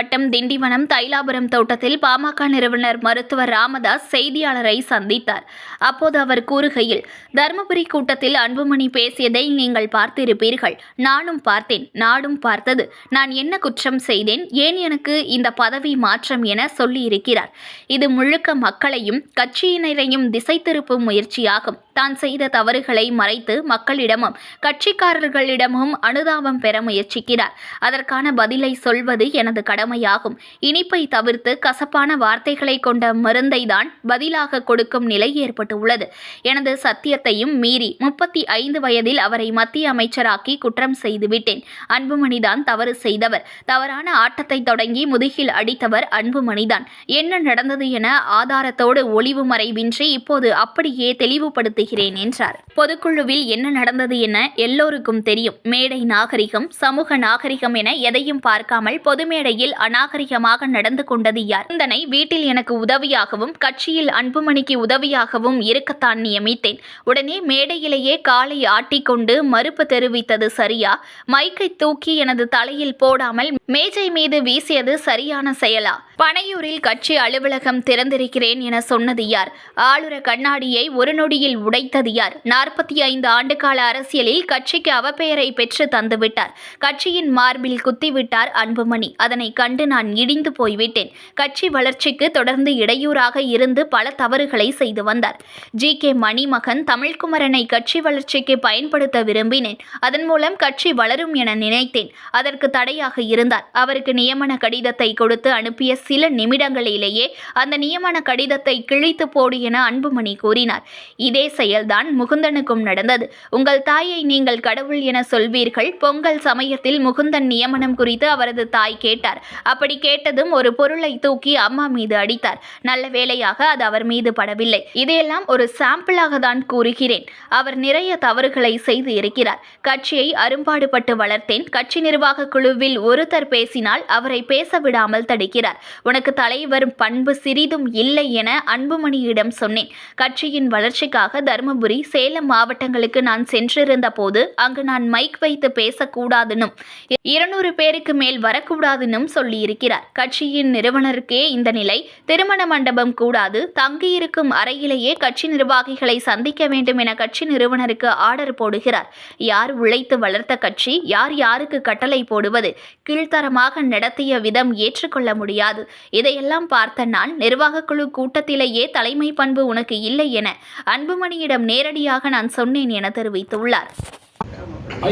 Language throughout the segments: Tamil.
மாவட்டம் திண்டிவனம் தைலாபுரம் தோட்டத்தில் பாமக நிறுவனர் மருத்துவர் ராமதாஸ் செய்தியாளரை சந்தித்தார். அப்போது அவர் கூறுகையில் தருமபுரி கூட்டத்தில் அன்புமணி பேசியதை நீங்கள் பார்த்திருப்பீர்கள். நானும் பார்த்தேன். நாடும் பார்த்தது. நான் என்ன குற்றம் செய்தேன்? ஏன் எனக்கு இந்த பதவி மாற்றம் என சொல்லியிருக்கிறார். இது முழுக்க மக்களையும் கட்சியினரையும் திசை திருப்பும் முயற்சியாகும். தான் செய்த தவறுகளை மறைத்து மக்களிடமும் கட்சிக்காரர்களிடமும் அனுதாபம் பெற முயற்சிக்கிறார். அதற்கான பதிலை சொல்வது எனது கடமையாகும் இனிப்பை தவிர்த்து கசப்பான வார்த்தைகளை கொண்ட மருந்தை தான் பதிலாக கொடுக்கும் நிலை ஏற்பட்டுள்ளது. எனது சத்தியத்தையும் மீறி முப்பத்தி ஐந்து வயதில் அவரை மத்திய அமைச்சராக்கி குற்றம் செய்துவிட்டேன். அன்புமணிதான் தவறு செய்தவர். தவறான ஆட்டத்தை தொடங்கி முதுகில் அடித்தவர் அன்புமணிதான். என்ன நடந்தது என ஆதாரத்தோடு ஒளிவு மறைவின்றி இப்போது அப்படியே தெளிவுபடுத்துகிறேன் என்றார். பொதுக்குழுவில் என்ன நடந்தது என எல்லோருக்கும் தெரியும். மேடை நாகரிகம் சமூக நாகரிகம் என எதையும் பார்க்காமல் பொது மேடையில் அநாகரிகமாக நடந்து கொண்டது யார்? சிந்தனை வீட்டில் எனக்கு உதவியாகவும் கட்சியில் அன்புமணிக்கு உதவியாகவும் இருக்கத்தான் நியமித்தேன். உடனே மேடையிலேயே காலை ஆட்டிக்கொண்டு மறுப்பு தெரிவித்தது சரியா? மைக்கை தூக்கி எனது தலையில் போடாமல் மேஜை மீது வீசியது சரியான செயலா? பனையூரில் கட்சி அலுவலகம் திறந்திருக்கிறேன் என சொன்னது யார்? ஆளுர கண்ணாடியை ஒரு நொடியில் உடைத்தது யார்? நாற்பத்தி ஐந்து ஆண்டுகால அரசியலில் கட்சிக்கு அவப்பெயரை பெற்று தந்துவிட்டார். கட்சியின் மார்பில் குத்திவிட்டார் அன்புமணி. அதனை கண்டு நான் இடிந்து போய்விட்டேன். கட்சி வளர்ச்சிக்கு தொடர்ந்து இடையூறாக இருந்து பல தவறுகளை செய்து வந்தார். ஜி. கே. மணிமகன் தமிழ்குமரனை கட்சி வளர்ச்சிக்கு பயன்படுத்த விரும்பினேன். அதன் மூலம் கட்சி வளரும் என நினைத்தேன். அதற்கு தடையாக இருந்தார். அவருக்கு நியமன கடிதத்தை கொடுத்து அனுப்பிய சில நிமிடங்களிலேயே அந்த நியமன கடிதத்தை கிழித்து போடு என அன்புமணி கூறினார். இதே செயல்தான் முகுந்தனுக்கும் நடந்தது. உங்கள் தாயை நீங்கள் கடவுள் என சொல்வீர்கள். பொங்கல் சமயத்தில் முகுந்தன் நியமனம் குறித்து அவரது தாய் கேட்டார். அப்படி கேட்டதும் ஒரு பொருளை தூக்கி அம்மா மீது அடித்தார். நல்ல வேளையாக அது அவர் மீது படவில்லை. இதையெல்லாம் ஒரு சாம்பிளாக தான் கூறுகிறேன். அவர் நிறைய தவறுகளை செய்து இருக்கிறார். கட்சியை அரும்பாடுபட்டு வளர்த்தேன். கட்சி நிர்வாக குழுவில் ஒருத்தர் பேசினால் அவரை பேச விடாமல் தடுக்கிறார். உனக்கு தலைவர் பண்பு சிறிதும் இல்லை என அன்புமணியிடம் சொன்னேன். கட்சியின் வளர்ச்சிக்காக தருமபுரி சேலம் மாவட்டங்களுக்கு நான் சென்றிருந்த போது அங்கு நான் மைக் வைத்து பேசக்கூடாதுன்னும் இருநூறு பேருக்கு மேல் வரக்கூடாதுன்னும் சொல்லியிருக்கிறார். கட்சியின் நிறுவனருக்கே இந்த நிலை திருமண மண்டபம் கூடாது. தங்கியிருக்கும் அறையிலேயே கட்சி நிர்வாகிகளை சந்திக்க வேண்டும் என கட்சி நிறுவனருக்கு ஆர்டர் போடுகிறார். யார் உழைத்து வளர்த்த கட்சி யார் யாருக்கு கட்டளை போடுவது கீழ்த்தரமாக நடத்திய விதம் ஏற்றுக்கொள்ள முடியாது. இதையெல்லாம் பார்த்த நான் நிர்வாகக்குழு கூட்டத்திலேயே தலைமை பண்பு உனக்கு இல்லை என அன்புமணியிடம் நேரடியாக நான் சொன்னேன் என தெரிவித்துள்ளார்.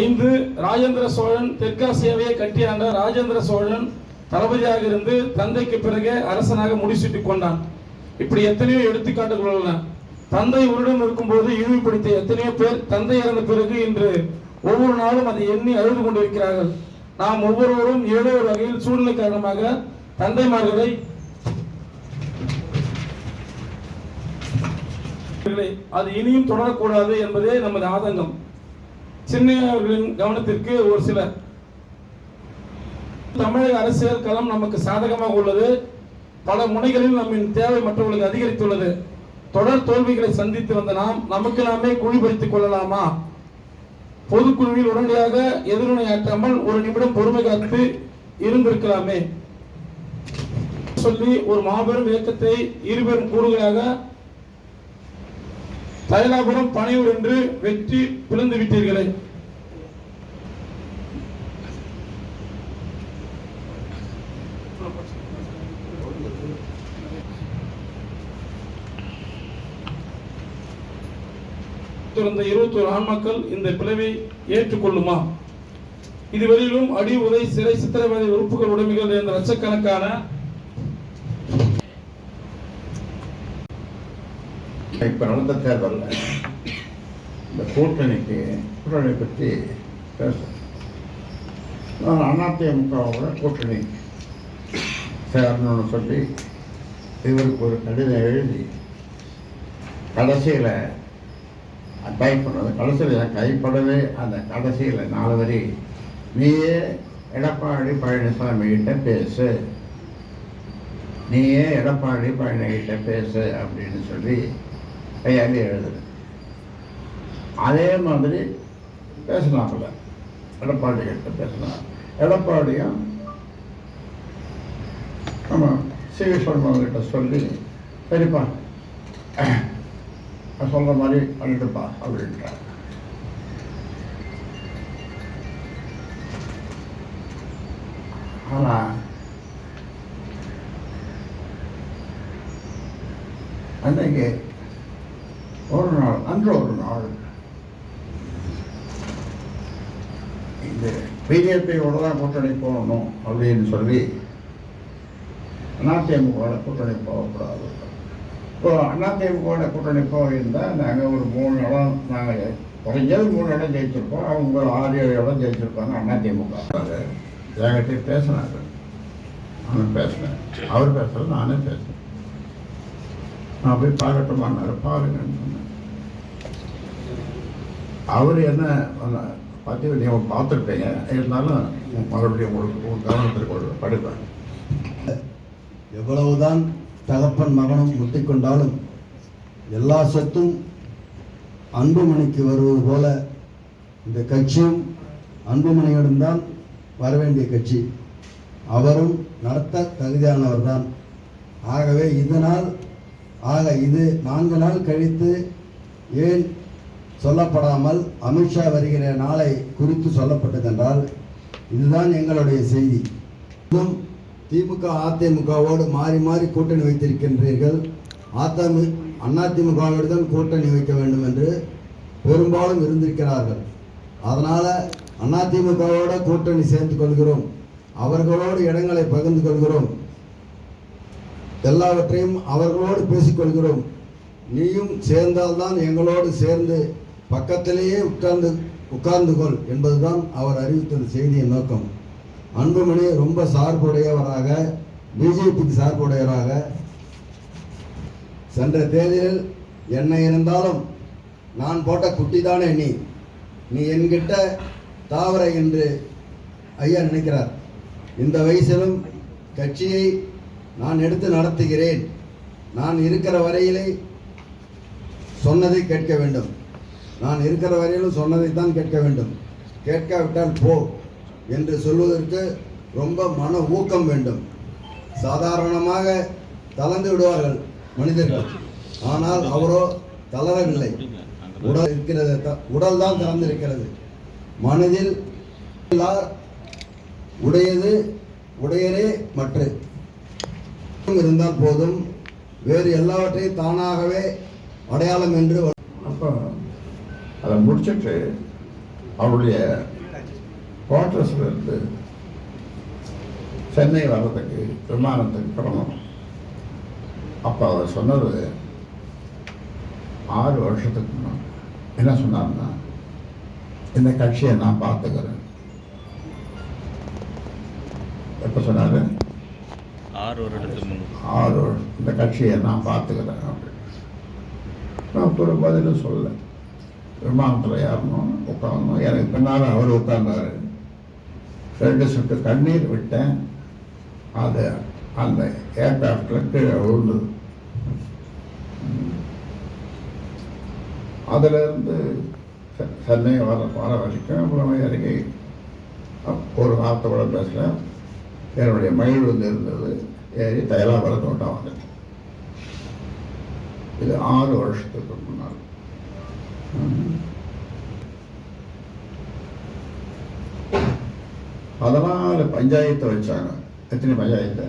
ஐந்து ராஜேந்திர சோழன் தெற்காசியாவை கட்டியாண்ட ராஜேந்திர சோழன் தளபதியாக இருந்து தந்தைக்கு பிறகு அரசனாக முடிசூட்டிக் கொண்டான். இப்படி எத்தனையோ எடுத்துக்காட்டுகள் உள்ளன. தந்தை உருடன் இருக்கும்போது இழிவுபடுத்திய எத்தனையோ பேர் தந்தை இறந்த பிறகு இன்று ஒவ்வொரு நாளும் அதை எண்ணி அழுது கொண்டிருக்கிறார்கள். நாம் ஒவ்வொருவரும் ஏதோ ஒரு வகையில் சூழ்நிலை காரணமாக தந்தைமார்களை அது இனியும் தொடரக்கூடாது என்பதே நமது ஆதங்கம். சின்னையவர்களின் கவனத்திற்கு ஒரு சில தமிழக அரசியல் களம் நமக்கு சாதகமாக உள்ளது. பல முனைகளில் நம்மின் தேவை மற்றவர்களுக்கு அதிகரித்துள்ளது. தொடர் தோல்விகளை சந்தித்து வந்த நாம் நமக்கு நாமே குழிபறித்துக் கொள்ளலாமா? பொதுக்குழுவில் உடனடியாக எதிர்வினையாற்றாமல் ஒரு நிமிடம் பொறுமை காத்து இருந்திருக்கலாமே. சொல்லி ஒரு மாபெரும் இயக்கத்தை இருபெரும் கூறுகளாக தைலாபுரம் பனையூர் என்று வெற்றி பிளந்து விட்டீர்களே. பிறந்த இருபத்தோரு ஆன்மாக்கள் இந்த பிளவை ஏற்றுக்கொள்ளுமா? இதுவரையிலும் அடி உதை சிறை சித்திரவதை உறுப்புகள் உடைமைகள் என்ற லட்சக்கணக்கான இப்ப நடந்த தேர்தல் இந்த கூட்டணிக்கு கூட்டணி பற்றி பேசுறேன் நான் அதிமுகவோட கூட்டணி சேரணும்னு சொல்லி இவருக்கு ஒரு கடிதம் எழுதி கடைசியில் டைப் கடைசியில் கைப்படவே அந்த கடைசியில் நாலு வரி நீயே எடப்பாடி பழனிசாமி கிட்ட பேசு. நீயே எடப்பாடி பழனிகிட்ட பேசு அப்படின்னு சொல்லி கையாக எழுதுன அதே மாதிரி பேசலாம்ல எடப்பாடி கிட்ட பேசலாம் எடப்பாடியும் ஆமாம் சிவி சொல்றவங்ககிட்ட சொல்லி சரிப்பா. நான் சொல்கிற மாதிரி பண்ணிட்டுப்பா அப்படின்ட்டார். ஆனால் அன்னைக்கு ஒரு நாள் அன்று ஒரு நாள் இந்த பிஜேபியோட தான் கூட்டணி போகணும் அப்படின்னு சொல்லி அதிமுகவோட கூட்டணி போகக்கூடாது. இப்போ அதிமுகவோட கூட்டணி போயிருந்தால் நாங்கள் ஒரு மூணு இடம் நாங்கள் குறைஞ்சது மூணு இடம் ஜெயிச்சிருப்போம். அவங்க ஒரு ஆறு ஏழு இடம் ஜெயிச்சிருப்பாங்க அதிமுக என்கிட்ட பேசினாங்க. நான் பேசினேன். அவர் பேசல நானே பேசினேன். நான் போய் பார்க்கட்டுமான்னாரு பாருங்கன்னு சொன்னேன். அவர் என்ன பற்றி நீங்கள் பார்த்துருப்பீங்க. இருந்தாலும் மறுபடியும் உங்களுக்கு கவனத்தில் கொண்டு படிப்பேன் எவ்வளவுதான் தகப்பன் மகனும் முட்டிக்கொண்டாலும் எல்லா சொத்தும் அன்புமணிக்கு வருவது போல இந்த கட்சியும் அன்புமணியிடம்தான் வர வேண்டிய கட்சி. அவரும் நடத்த தகுதியானவர்தான். ஆகவே இதனால் ஆக இது நான்கு நாள் கழித்து ஏன் சொல்லப்படாமல் அமித்ஷா வருகிற நாளை குறித்து சொல்லப்பட்டதென்றால் இதுதான் எங்களுடைய செய்தி. திமுக அதிமுகவோடு மாறி மாறி கூட்டணி வைத்திருக்கின்றீர்கள். அதிமு அதிமுகவோடு தான் கூட்டணி வைக்க வேண்டும் என்று பெரும்பாலும் இருந்திருக்கிறார்கள். அதனால் அதிமுகவோட கூட்டணி சேர்ந்து கொள்கிறோம். அவர்களோடு இடங்களை பகிர்ந்து கொள்கிறோம். எல்லாவற்றையும் அவர்களோடு பேசிக்கொள்கிறோம் நீயும் சேர்ந்தால்தான் எங்களோடு சேர்ந்து பக்கத்திலேயே உட்கார்ந்து உட்கார்ந்து கொள் என்பதுதான் அவர் அறிவித்த செய்தியின் நோக்கம். அன்புமணி ரொம்ப சார்புடையவராக பிஜேபிக்கு சார்புடையவராக. சென்ற தேர்தலில் என்ன இருந்தாலும் நான் போட்ட குட்டி தானே நீ. நீ என்கிட்ட தாவர என்று ஐயா நினைக்கிறார். இந்த வயசிலும் கட்சியை நான் எடுத்து நடத்துகிறேன். நான் இருக்கிற வரையிலே சொன்னதை கேட்க வேண்டும். நான் இருக்கிற வரையிலும் சொன்னதை தான் கேட்க வேண்டும். கேட்காவிட்டால் போ. என்று சொல்வதற்கு ரொம்ப மன ஊக்கம் வேண்டும். சாதாரணமாக தளர்ந்து விடுவார்கள் மனிதர்கள். ஆனால் அவரோ தளரவில்லை. உடல் இருக்கிறது த- உடல் தான் தளர்ந்திருக்கிறது. மனதில் உடையது உடையரே மற்ற. இருந்தால் போதும் வேறு எல்லாவற்றையும் தானாகவே அடையாளம் என்று அப்போ அதை முடிச்சிட்டு அவருடைய குவார்டர்ஸ்ல இருந்து சென்னை வர்றதுக்கு விமானத்துக்கு கிளம்பணும் அப்போ அவர் சொன்னது ஆறு வருஷத்துக்கு முன்னாடி. என்ன சொன்னார்னா இந்த கட்சியை நான் பார்த்துக்கிறேன். எப்போ சொன்னாரு? ஆறு வருடத்துக்கு ஆறு வருஷம் இந்த கட்சியை நான் பார்த்துக்கிறேன். அப்படின்னு நான் ஒரு பதிலும் சொல்ல விமானத்தில் ஏறணும் உட்காரணும். எனக்கு பின்னால் அவர் உட்கார்ந்தாரு. ரெண்டு சொட்டு கண்ணீர் விட்டேன். அது அந்த ஏர்கிராஃப்டில் கீழே விழுந்தது. அதிலிருந்து செ- சென்னை வர வர வரைக்கும் அப்புறம் இறங்கி ஒரு வார்த்தை கூட பேசல. என்னுடைய மயில் வந்து இருந்தது. ஏறி தைலாபுரம் தோட்டம் வந்துட்டேன் இது ஆறு வருஷத்துக்கு முன்னால். பதினாலு பஞ்சாயத்து வச்சாங்க. எத்தனை பஞ்சாயத்து?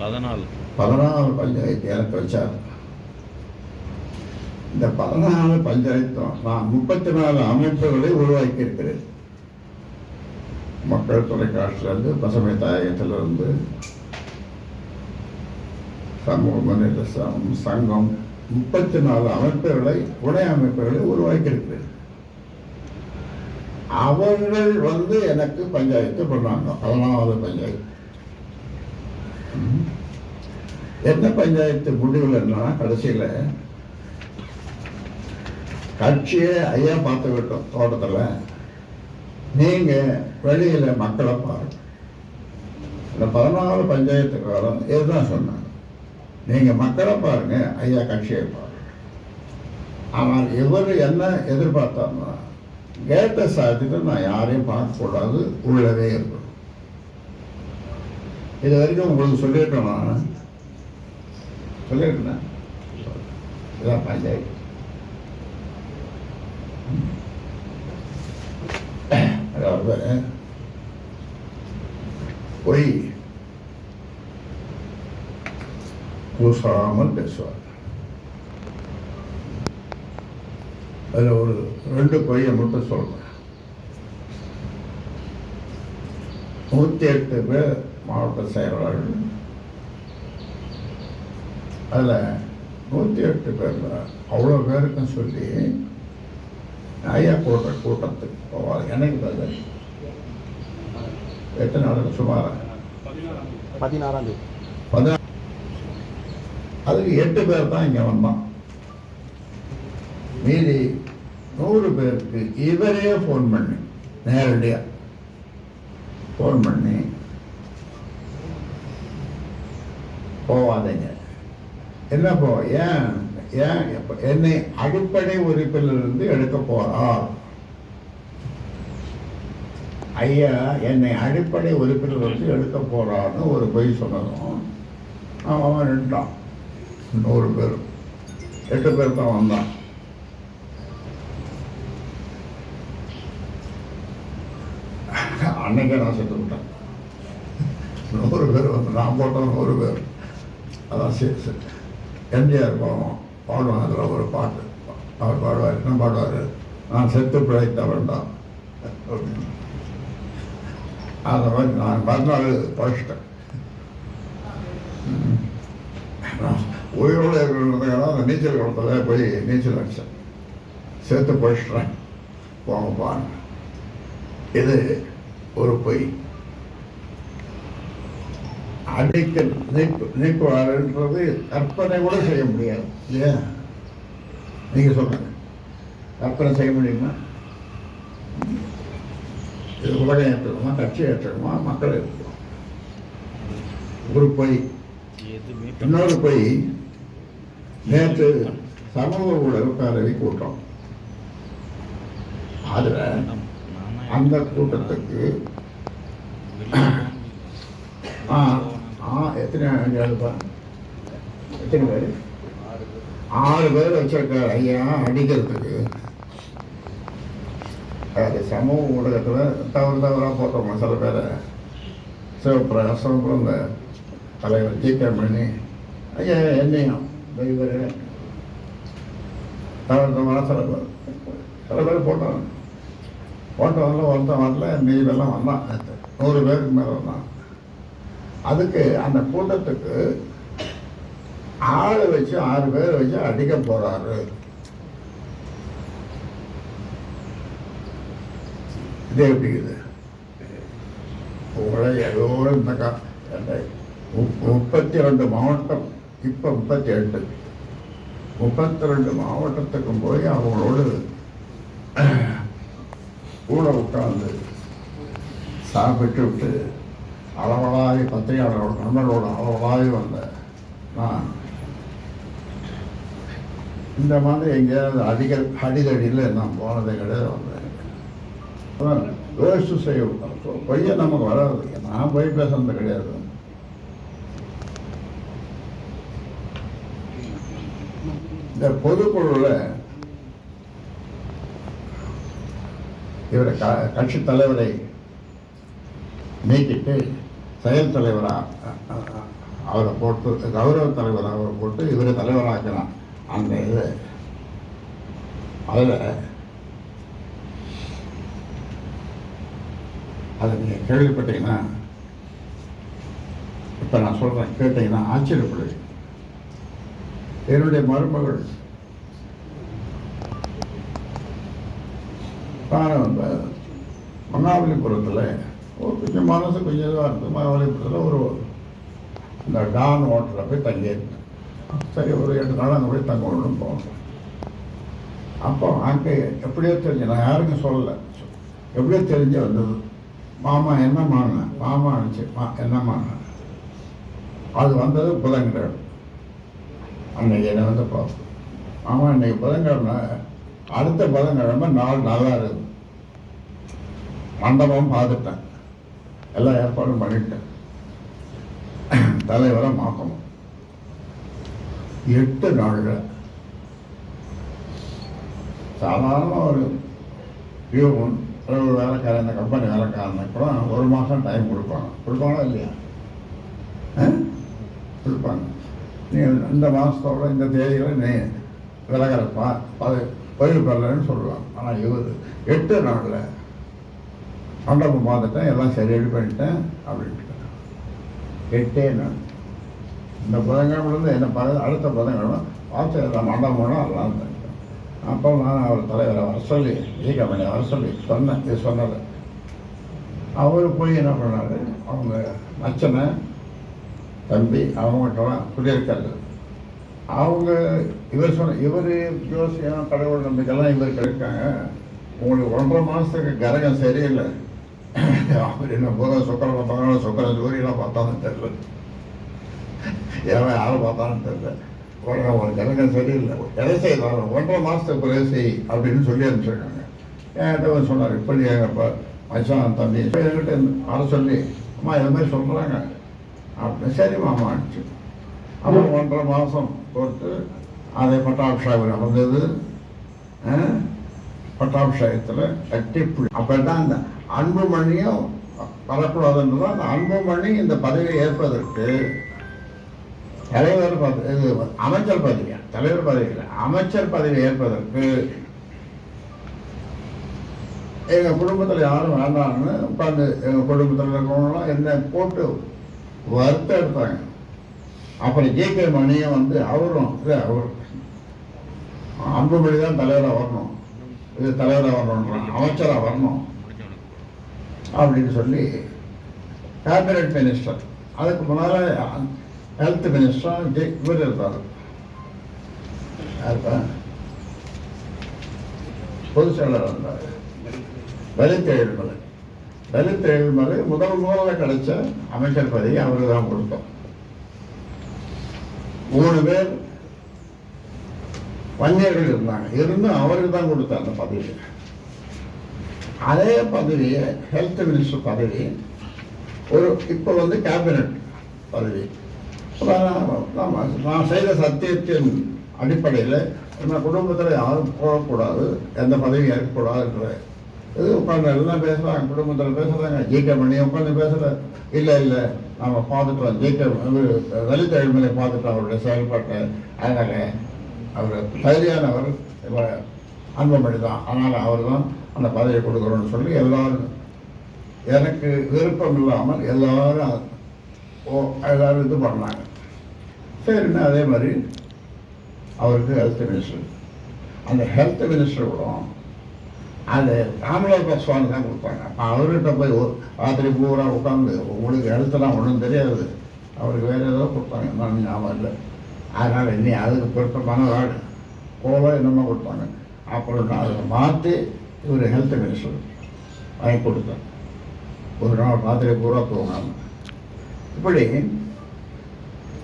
பதினாலு. பதினாலு பஞ்சாயத்து எனக்கு வச்சாங்க. இந்த பதினாலு பஞ்சாயத்தும் நான் முப்பத்தி நாலு அமைப்புகளை உருவாக்கி இருக்கிறேன் மக்கள் தொலைக்காட்சியிலிருந்து பசுமை தாயகத்திலிருந்து சமூக முன்னேற்ற சங்கம், முப்பத்தி நாலு அமைப்புகளை துணை அமைப்புகளை உருவாக்கி இருக்கிறேன் அவர்கள் வந்து எனக்கு பஞ்சாயத்து பண்ணாங்க. பதினாவது பஞ்சாயத்து. என்ன பஞ்சாயத்து முடிவில் என்னன்னா கடைசியில் கட்சியை ஐயா பார்த்து விட்டோம் தோட்டத்தில். நீங்க வெளியில மக்களை பாருங்க. இந்த பதினாலு பஞ்சாயத்துக்காரன் இதுதான் சொன்னாங்க நீங்க மக்களை பாருங்க ஐயா கட்சியை பாருங்க. ஆனால் இவர் என்ன எதிர்பார்த்தாருன்னா கேட்டை சாத்திட்டு நான் யாரையும் பார்க்கக்கூடாது உள்ளவே இருக்கணும் இது வரைக்கும் உங்களுக்கு சொல்லியிருக்கேன்? நான் சொல்லியிருக்கேன்? இதான் பஞ்சாயத்து. அதாவது பொய். கூசாமல் பேசுவார் அதில் ஒரு ரெண்டு பொய்யை மட்டும் சொல்றேன். நூற்றி எட்டு பேர் மாவட்ட செயலாளர்கள். அதில் நூற்றி எட்டு பேரில் அவ்வளோ பேருக்கும் சொல்லி ஐயா கூட்ட கூட்டத்துக்கு போவார். எனக்கு பதில் எத்தனை நாள் சுமார்? பதினாறாம் தேதி. பதினா அதுக்கு எட்டு பேர் தான் இங்கே வந்தான் மீதி நூறு பேருக்கு இவரே ஃபோன் பண்ணி. நேரடியாக ஃபோன் பண்ணி. போவாதீங்க. என்ன போ ஏன் ஏன் என்னை அடிப்படை உறுப்பிலிருந்து எடுக்க போறார் ஐயா என்னை அடிப்படை உறுப்பிலிருந்து எடுக்க போறார்னு ஒரு பொய் சொன்னதும் அவன் அவன் நின்றான் நூறு பேர். எட்டு பேர் தான் வந்தான். அன்னைக்கே நான் செத்து விட்டேன். நூறு பேர் வந்து நான் போட்டோம் நூறு பேர். அதான் சரி சரி. எம்ஜிஆர் பாவம். பாடுவோம் அதில் ஒரு பாட்டு. அவர் பாடுவார் என்ன பாடுவார். நான் செத்து பிழைத்த வேண்டாம் அந்த மாதிரி நான் மறுநாள் பழிச்சிட்டேன் உயிரோடு இருக்கிறதுனால அந்த நீச்சல் குளத்தில் போய் நீச்சல் அடித்தேன் சேர்த்து படிச்சிட்டேன் போங்கப்பான்னு இது பொய் அடிக்க நீக்கு நீக்குவாருன்றது கற்பனை கூட செய்ய முடியாது. இல்லையா? நீங்க சொல்லுங்க. கற்பனை செய்ய முடியுமா? இது உலகம் ஏற்றுக்குமா கட்சி ஏற்றுக்குமா மக்கள் ஏற்றுக்குமா ஒரு பொய் இன்னொரு பொய் நேற்று சமூக ஊடக பேரவை கூட்டம். அதுல அந்த கூட்டத்துக்கு ஆ ஆ எத்தனை எழுப்பா எத்தனை பேர்? ஆறு பேர் வச்சிருக்கார் ஐயா அடிக்கிறதுக்கு. அது சமூக ஊடகத்தில் தவறு தவறாக போட்டோம் சில பேரை. சிவபிரகாசம் அப்புறம் இந்த தலைவர் ஜி கே மணி. ஐயா என்னையும் இவர் தவறு தவறாக சில பேர். சில பேர் போட்டாங்க. போட்டவங்கள ஒருத்தன் வரல மீதெல்லாம் வந்தான் நேத்து. நூறு பேருக்கு மேலே வந்தான் அதுக்கு அந்த கூட்டத்துக்கு ஆளை வச்சு ஆறு பேர் வச்சு அடிக்க போகிறாரு இது எப்படி இது உங்களை எல்லோரும் இந்த கா முப்- முப்பத்தி ரெண்டு மாவட்டம் இப்போ முப்பத்தி எட்டு முப்பத்தி ரெண்டு மாவட்டத்துக்கும் போய் அவங்களோடு கூட உட்கார்ந்து சாப்பிட்டு விட்டு அளவலாகி பத்திரிகையாளரோட நண்பர்களோட அளவலாகி வந்தேன் நான். இந்த மாதிரி எங்கேயாவது அடிக்க அடிதடியில் நான் போனதே கிடையாது வந்தேன் அதான் யோசிச்சு செய்ய பொய்ய நமக்கு வராது. நான் போய் பேசுறது கிடையாது. இந்த பொதுக்குழுவில் இவரை க கட்சி தலைவரை நீக்கிட்டு செயல் தலைவராக அவரை போட்டு கௌரவ தலைவராக அவரை போட்டு இவரை தலைவராக்கலாம் அந்த இது. அதில் அதை நீங்கள் கேள்விப்பட்டீங்கன்னா இப்போ நான் சொல்கிறேன் கேட்டீங்கன்னா ஆச்சரியப்படுது என்னுடைய மருமகள் நான் வந்து ஒரு கொஞ்சம் மனசு கொஞ்சம் இதாக இருந்தது மகாபலிபுரத்தில் ஒரு இந்த டான் ஹோட்டலில் போய் தங்கியிருந்தேன். சரி ஒரு எட்டு நாள் அங்கே போய் தங்கணும்னு போனோம். அப்போ அங்கே எப்படியோ தெரிஞ்சு நான் யாருக்கும் சொல்லலை. எப்படியோ தெரிஞ்சு வந்தது. மாமா என்னம்மான்னு மாமா அனுச்சு மா என்னம்மான்னு அது வந்தது புதன்கிழமை. அன்னைக்கு என்னை வந்து பார்ப்போம் மாமா இன்னைக்கு புதன்கிழமை அடுத்த புதன்கிழமை நாள் நல்லா இருக்குது மண்டபம் பார்த்துட்டேன். எல்லா ஏற்பாடும் பண்ணிட்டேன். தலைவரை மாற்றணும் எட்டு நாளில் சாதாரண ஒரு பியூன் ஒரு வேலைக்காரன் இந்த கம்பெனி வேலைக்காரன் கூட ஒரு மாதம் டைம் கொடுப்பாங்க. கொடுப்பாங்களா இல்லையா? கொடுப்பாங்க. நீ இந்த மாதத்தோட இந்த தேதியில் நீ விலகிறப்பா. அது கோயில் பெறலன்னு சொல்லுவாங்க ஆனால் இவர் எட்டு நாளில் மண்டபம் பார்த்துட்டேன் எல்லாம் சரி ரெடி பண்ணிட்டேன் அப்படின்ட்டு. எட்டே நாள். இந்த புதன்கிழமிலேருந்து என்ன பத அடுத்த புதன்கிழமை பார்த்து எல்லாம் மண்டபம் போனால் எல்லாம் அப்போ நான் அவர் தலைவரை வர சொல்லி ஜீகமணி வர சொல்லி சொன்னேன் இது சொன்னது. அவர் போய் என்ன பண்ணார்? அவங்க மச்சனை தம்பி அவங்ககிட்டலாம் குடியிருக்காரு அவங்க இவர் சொன்ன இவர் ஜோசியம் கடவுள் நம்பிக்கைலாம் இவருக்கு இருக்காங்க உங்களுக்கு ஒன்றரை மாதத்துக்கு கரகம் சரியில்லை. அவர் என்ன போத சுக்கரம் பார்த்தாங்க சுக்கரம் சூரியெல்லாம் பார்த்தாலும் தெரியல. ஏன் யாரும் பார்த்தாலும் தெரியல. உடனே ஒரு கரகம் சரியில்லை. எதை செய்தாலும் ஒன்றரை மாதத்துக்கு பிறகு செய் அப்படின்னு சொல்லி அனுப்பிச்சிருக்காங்க. என்கிட்ட வந்து சொன்னார் இப்படி ஏங்கப்பா மச்சான் தம்பி. என்கிட்ட வர சொல்லி அம்மா இது மாதிரி சொல்கிறாங்க அப்படின்னு சரி மாமா அனுப்பிச்சு. அப்புறம் ஒன்றரை மாதம் போட்டு அதை பட்டாபிஷேகம் நடந்தது ஆ? பட்டாபிஷேகத்தில் கட்டி புடி அப்போ தான் அந்த அன்புமணியும் வரக்கூடாதுன்றது அந்த அன்புமணி இந்த பதவியை ஏற்பதற்கு தலைவர் பதவி இது அமைச்சர் பதவியா? தலைவர் பதவியில் அமைச்சர் பதவி ஏற்பதற்கு எங்கள் குடும்பத்தில் யாரும் வேண்டாம்னு உட்காந்து எங்கள் குடும்பத்தில் இருக்கிறவங்களாம் என்ன போட்டு வருத்தம் எடுத்தாங்க. அப்புறம் ஜே கே மணியை வந்து அவரும் இல்லை அவர் அன்புமணி தான் தலைவராக வரணும். இது தலைவராக வரணுன்றான் அமைச்சராக வரணும். அப்படின்னு சொல்லி கேபினட் மினிஸ்டர் அதுக்கு முன்னால் ஹெல்த் மினிஸ்டர் ஜெய் இவர் இருந்தார் பொதுச் செயலர் இருந்தார். தலித் எழுமலை தலித் எழுமலை முதல் முதல்ல கிடைச்ச அமைச்சர் பதவி அவருக்கு தான் கொடுத்தோம். மூணு பேர் வன்னியர்கள் இருந்தாங்க. இருந்தும் அவருக்கு தான் கொடுத்தார் அந்த பதவி. அதே பதவியை ஹெல்த் மினிஸ்டர் பதவி ஒரு இப்போ வந்து கேபினட் பதவி. நான் செய்த சத்தியத்தின் அடிப்படையில் நம்ம குடும்பத்தில் யாரும் போகக்கூடாது எந்த பதவியும் இருக்கக்கூடாதுன்ற இது உட்காந்து எல்லாம் பேசுகிறாங்க குடும்பத்தில் பேசுகிறாங்க ஜிகே மணி உட்காந்து பேசுகிற இல்லை இல்லை. நம்ம பார்த்துட்டோம் ஜெயிக்க லலித் எழுமலை பார்த்துட்டோம் அவருடைய செயல்பாட்டை. அதனால் அவர் தகுதியானவர் அன்பமணி தான் அதனால் அவர் தான் அந்த பதவியை கொடுக்குறோன்னு சொல்லி எல்லாரும் எனக்கு விருப்பம் இல்லாமல் எல்லாரும் ஓ எல்லாரும் இது பண்ணாங்க. சரின்னு அதே மாதிரி அவருக்கு ஹெல்த் மினிஸ்டர் அந்த ஹெல்த் மினிஸ்டர் கூட அது ராமலோக சுவாமி தான் கொடுப்பாங்க. அப்போ அவர்கிட்ட போய் ஒரு ராத்திரி பூரா உட்காந்து உங்களுக்கு எழுத்துலாம் ஒன்றும் தெரியாது. அவருக்கு வேறு ஏதோ கொடுத்தாங்க நான் ஞாபகம் இல்லை. அதனால் இனி அதுக்கு பொருத்தமான ஆள் கோவா என்னமோ கொடுப்பாங்க. அப்புறம் நான் அதை மாற்றி இவர் ஹெல்த் மினிஸ்டர் வாங்கி கொடுத்தேன் ஒரு நாள் ராத்திரி பூரா போகாமல் இப்படி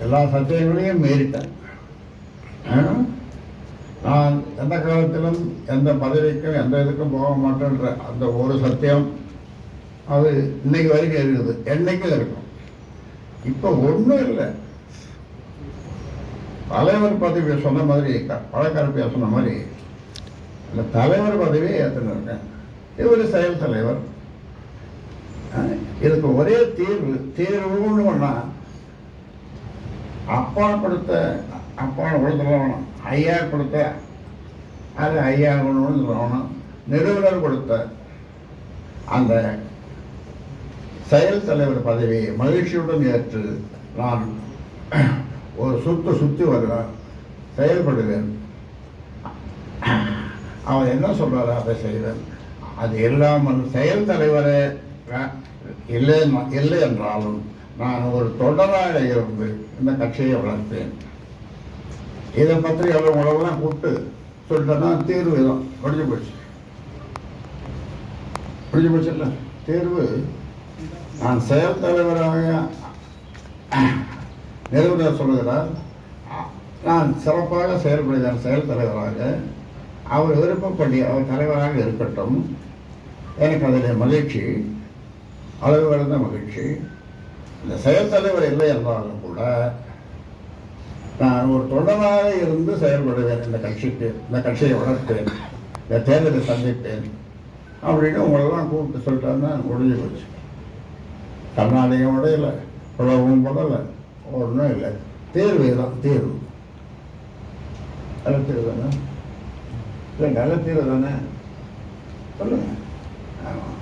எல்லா சத்தியங்களையும் மீறிட்டேன் ஆ? நான் எந்த காலத்திலும் எந்த பதவிக்கும் எந்த இதுக்கும் போக மாட்டேன்ற அந்த ஒரு சத்தியம் அது இன்னைக்கு வரைக்கும் இருக்குது. என்னைக்கும் இருக்கும். இப்போ ஒன்றும் இல்லை. தலைவர் பதவி சொன்ன மாதிரி க- பழக்கரப்பியா சொன்ன மாதிரி அந்த தலைவர் பதவியை ஏற்றுன்னு இருக்கேன் இவர் செயல் தலைவர். இதுக்கு ஒரே தீர்வு தீர்வுன்னு ஒன்றா அப்பா கொடுத்த அப்பா கொடுத்துடணும் ஐயா கொடுத்த அது ஐயாகணும்னு சொல்லணும் நிறுவனர் கொடுத்த அந்த செயல் தலைவர் பதவியை மகிழ்ச்சியுடன் ஏற்று நான் ஒரு சுத்து சுற்றி வருவேன் செயல்படுவேன். அவர் என்ன சொல்கிறாரோ அதை செய்வேன். அது இல்லாமல் செயல் தலைவரே இல்லை ம- இல்லை என்றாலும் நான் ஒரு தொடராக இருந்து இந்த கட்சியை வளர்த்தேன் இதை பற்றி எவ்வளோ உழவெல்லாம் கூப்பிட்டு சொல்லிட்டேன்னா தீர்வு தான் முடிஞ்சு போச்சு. முடிஞ்சு போச்சு இல்லை? தீர்வு. நான் செயல் தலைவராக நிறுவனர் சொல்லுகிறார். நான் சிறப்பாக செயல்படுகிறேன் செயல் தலைவராக. அவர் விருப்பப்படி அவர் தலைவராக இருக்கட்டும். எனக்கு அதில் மகிழ்ச்சி. அளவு கடந்த மகிழ்ச்சி. இந்த செயல் தலைவர் இல்லை என்றாலும் கூட நான் ஒரு தொண்டனாக இருந்து செயல்படுவேன். இந்த கட்சிக்கு இந்த கட்சியை வளர்ப்பேன் இந்த தேர்தலை சந்திப்பேன் அப்படின்னு உங்களெல்லாம் கூப்பிட்டு சொல்லிட்டாருன்னா முடிஞ்சு போச்சு. கர்நாடகம் உடையலை உலகம் படலை ஒன்றும் இல்லை. தேர்வு தான் தேர்வு. நல்ல தேர்வு தானே? இல்லை நல்ல தேர்வு தானே? சொல்லுங்க. ஆமாம்